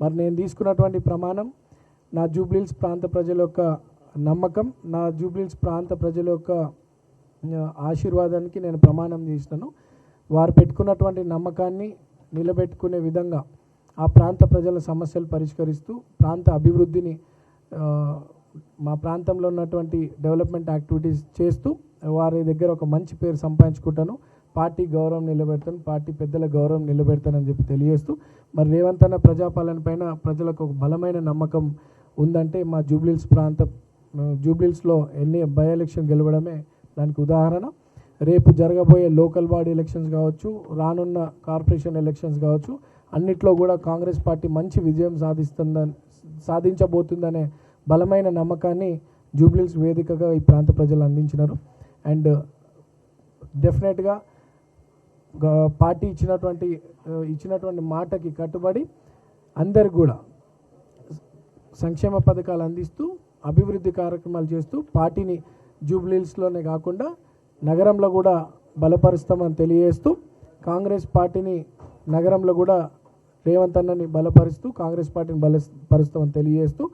మరి నేను తీసుకున్నటువంటి ప్రమాణం నా జూబ్లీల్స్ ప్రాంత ప్రజల యొక్క నమ్మకం నా జూబ్లీల్స్ ప్రాంత ప్రజల యొక్క ఆశీర్వాదానికి నేను ప్రమాణం చేసినాను. వారు పెట్టుకున్నటువంటి నమ్మకాన్ని నిలబెట్టుకునే విధంగా ఆ ప్రాంత ప్రజల సమస్యలు పరిష్కరిస్తూ ప్రాంత అభివృద్ధిని మా ప్రాంతంలో ఉన్నటువంటి డెవలప్మెంట్ యాక్టివిటీస్ చేస్తూ వారి దగ్గర ఒక మంచి పేరు సంపాదించుకుంటాను. పార్టీ గౌరవం నిలబెడతాను పార్టీ పెద్దల గౌరవం నిలబెడతానని చెప్పి తెలియజేస్తూ మరి రేవంత్ అన్న ప్రజాపాలన పైన ప్రజలకు ఒక బలమైన నమ్మకం ఉందంటే మా జూబ్లీల్స్ ప్రాంత జూబ్లీల్స్లో ఎన్ని బై ఎలక్షన్ గెలవడమే దానికి ఉదాహరణ. రేపు జరగబోయే లోకల్ బాడీ ఎలక్షన్స్ కావచ్చు రానున్న కార్పొరేషన్ ఎలక్షన్స్ కావచ్చు అన్నిట్లో కూడా కాంగ్రెస్ పార్టీ మంచి విజయం సాధిస్తుందని సాధించబోతుందనే బలమైన నమ్మకాన్ని జూబ్లీల్స్ వేదికగా ఈ ప్రాంత ప్రజలు అందించినారు. అండ్ డెఫినెట్గా పార్టీ ఇచ్చినటువంటి ఇచ్చినటువంటి మాటకి కట్టుబడి అందరు కూడా సంక్షేమ పథకాలు అందిస్తూ అభివృద్ధి కార్యక్రమాలు చేస్తూ పార్టీని జూబ్లీల్స్లోనే కాకుండా నగరంలో కూడా బలపరుస్తామని తెలియజేస్తూ కాంగ్రెస్ పార్టీని నగరంలో కూడా రేవంత్ అన్నని బలపరుస్తూ కాంగ్రెస్ పార్టీని బలపరుస్తామని తెలియజేస్తూ